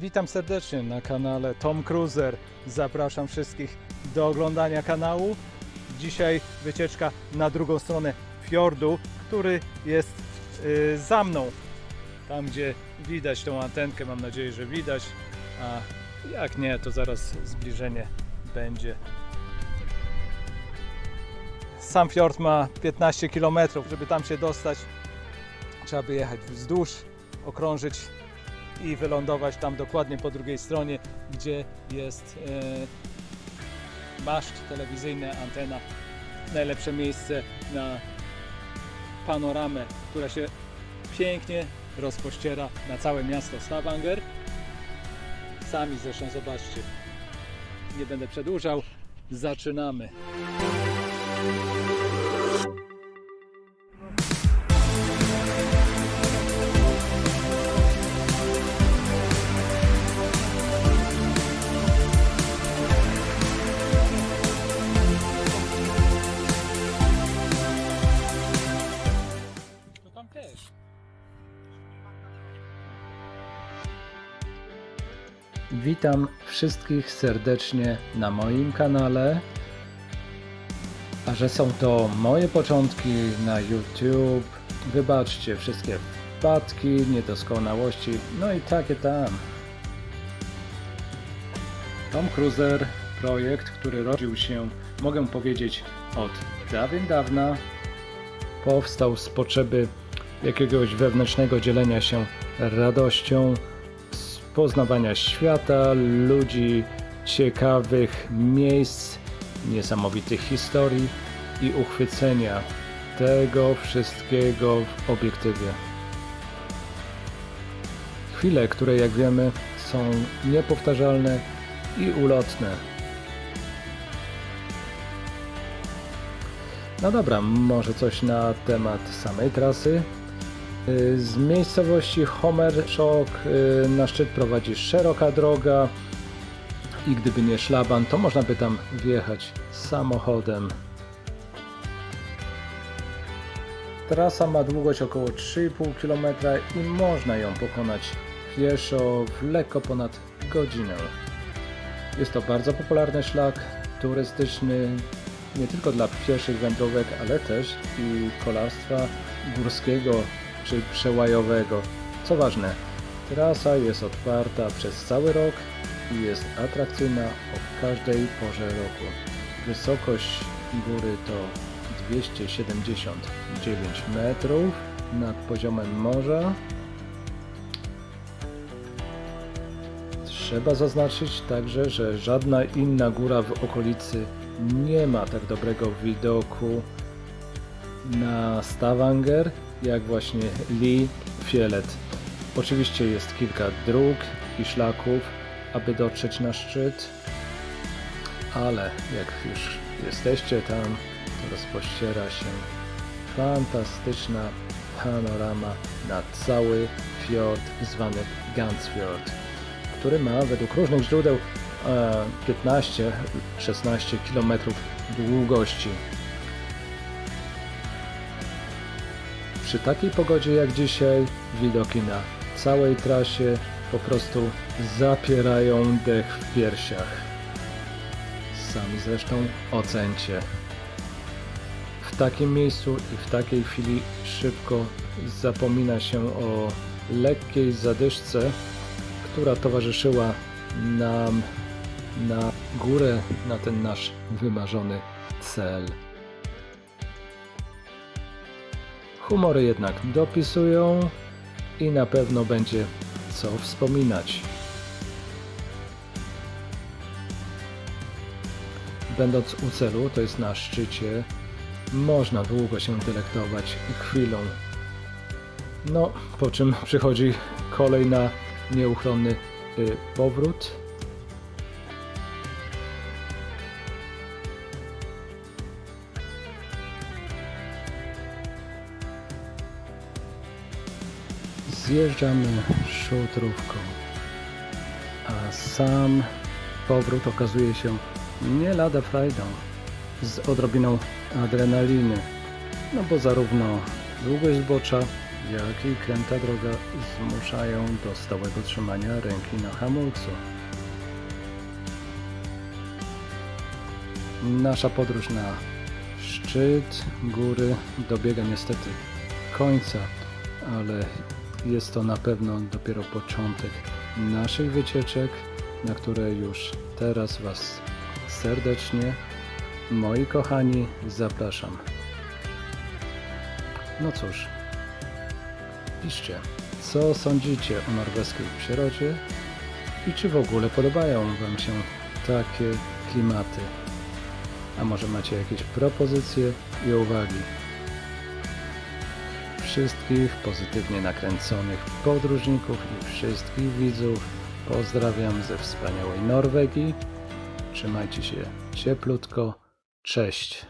Witam serdecznie na kanale Tom Cruiser. Zapraszam wszystkich do oglądania kanału. Dzisiaj wycieczka na drugą stronę fiordu, który jest y, za mną. Tam gdzie widać tą antenkę, mam nadzieję, że widać. A jak nie, to zaraz zbliżenie będzie. Sam fiord ma 15 km, żeby tam się dostać. Trzeba by jechać wzdłuż, okrążyć i wylądować tam dokładnie po drugiej stronie, gdzie jest e, maszt telewizyjny, antena. Najlepsze miejsce na panoramę, która się pięknie rozpościera na całe miasto Stavanger. Sami zresztą zobaczcie. Nie będę przedłużał. Zaczynamy. Też. Witam wszystkich serdecznie na moim kanale. A że są to moje początki na YouTube, wybaczcie wszystkie wpadki, niedoskonałości, no i takie tam. Tom Cruiser, projekt, który rodził się, mogę powiedzieć, od dawien dawna. Powstał z potrzeby jakiegoś wewnętrznego dzielenia się radością, z poznawania świata, ludzi, ciekawych miejsc, niesamowitych historii i uchwycenia tego wszystkiego w obiektywie. Chwile, które jak wiemy są niepowtarzalne i ulotne. No dobra, może coś na temat samej trasy. Y, Z miejscowości Homerszok y, na szczyt prowadzi szeroka droga i gdyby nie szlaban, to można by tam wjechać samochodem. Trasa ma długość około 3,5 km i można ją pokonać pieszo w lekko ponad godzinę. Jest to bardzo popularny szlak turystyczny nie tylko dla pieszych wędrówek, ale też i kolarstwa górskiego czy przełajowego. Co ważne, trasa jest otwarta przez cały rok i jest atrakcyjna o każdej porze roku. Wysokość góry to 279 metrów nad poziomem morza. Trzeba zaznaczyć także, że żadna inna góra w okolicy nie ma tak dobrego widoku na Stavanger jak właśnie Lee Fielet. Oczywiście jest kilka dróg i szlaków, aby dotrzeć na szczyt, ale jak już jesteście tam, rozpościera się fantastyczna panorama na cały fiord zwany Gansfjord, który ma według różnych źródeł e, 15-16 km długości. Przy takiej pogodzie jak dzisiaj widoki na całej trasie po prostu zapierają dech w piersiach. Sami zresztą ocencie. W takim miejscu i w takiej chwili szybko zapomina się o lekkiej zadyszce, która towarzyszyła nam na górę, na ten nasz wymarzony cel. Humory jednak dopisują i na pewno będzie co wspominać. Będąc u celu, to jest na szczycie, można długo się delektować chwilą. No, po czym przychodzi kolej na nieuchronny y, powrót. Zjeżdżamy szutrówką, a sam powrót okazuje się nie lada frajdą, z odrobiną adrenaliny, no bo zarówno długość zbocza, jak i kręta droga zmuszają do stałego trzymania ręki na hamulcu. Nasza podróż na szczyt góry dobiega niestety końca, ale jest to na pewno dopiero początek naszych wycieczek, na które już teraz Was serdecznie, moi kochani, zapraszam. No cóż, piszcie, co sądzicie o norweskiej przyrodzie i czy w ogóle podobają Wam się takie klimaty. A może macie jakieś propozycje i uwagi? Wszystkich pozytywnie nakręconych podróżników i wszystkich widzów pozdrawiam ze wspaniałej Norwegii. Trzymajcie się cieplutko. Cześć.